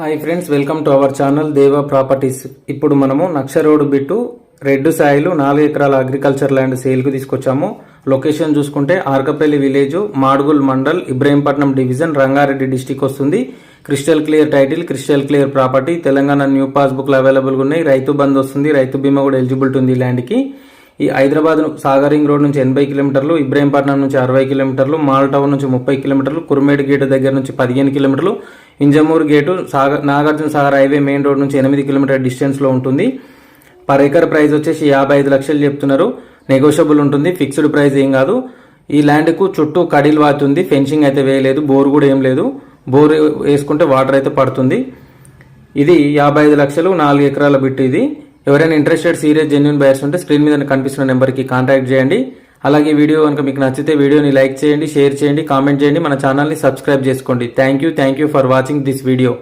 Hi friends welcome to our channel Deva properties. ఇప్పుడు మనము నక్ష రోడ్ బిట్టు రెడ్ సాయిలు నాలుగు ఎకరాల అగ్రికల్చర్ ల్యాండ్ సేల్కు తీసుకొచ్చాము. లొకేషన్ చూసుకుంటే Arkapalli village Madugul mandal Ibrahimpatnam division Rangareddy district వస్తుంది. Crystal clear title crystal clear property Telangana new పాస్బుక్లు అవైలబుల్గా ఉన్నాయి. రైతు బంద్ వస్తుంది రైతు బీమా కూడా ఎలిజిబిలిటీ ఉంది ల్యాండ్కి. ఈ హైదరాబాద్ సాగరింగ్ రోడ్ నుంచి ఎనభై కిలోమీటర్లు ఇబ్రాహీంపట్నం నుంచి అరవై కిలోమీటర్లు మాల్ టౌన్ నుంచి ముప్పై కిలోమీటర్లు కురుమేడు గేట్ దగ్గర నుంచి పదిహేను కిలోమీటర్లు Injamur gate Sagar Nagarjuna Sagar highway main road నుంచి ఎనిమిది కిలోమీటర్ డిస్టెన్స్లో ఉంటుంది. పర్ ఎకర్ ప్రైస్ వచ్చేసి యాభై ఐదు లక్షలు చెప్తున్నారు. నెగోషియబుల్ ఉంటుంది. ఫిక్స్డ్ ప్రైస్ ఏం కాదు. ఈ ల్యాండ్కు చుట్టూ కడిల్ వాతుంది ఫెన్సింగ్ అయితే వేయలేదు. బోర్ కూడా ఏం లేదు. బోర్ వేసుకుంటే వాటర్ అయితే పడుతుంది. ఇది యాభై ఐదు లక్షలు నాలుగు ఎకరాల బిట్టు ఇది. ఎవరైనా ఇంట్రెస్టెడ్ సీరియస్ జెన్యున్ బయర్స్ ఉంటే స్క్రీన్ మీద కనిపిస్తున్న నెంబర్కి కాంటాక్ట్ చేయండి. అలాగే వీడియో కనుక మీకు నచ్చితే వీడియోని లైక్ చేయండి షేర్ చేయండి కామెంట్ చేయండి మన ఛానల్ని సబ్స్క్రైబ్ చేసుకోండి. Thank you thank you for watching this video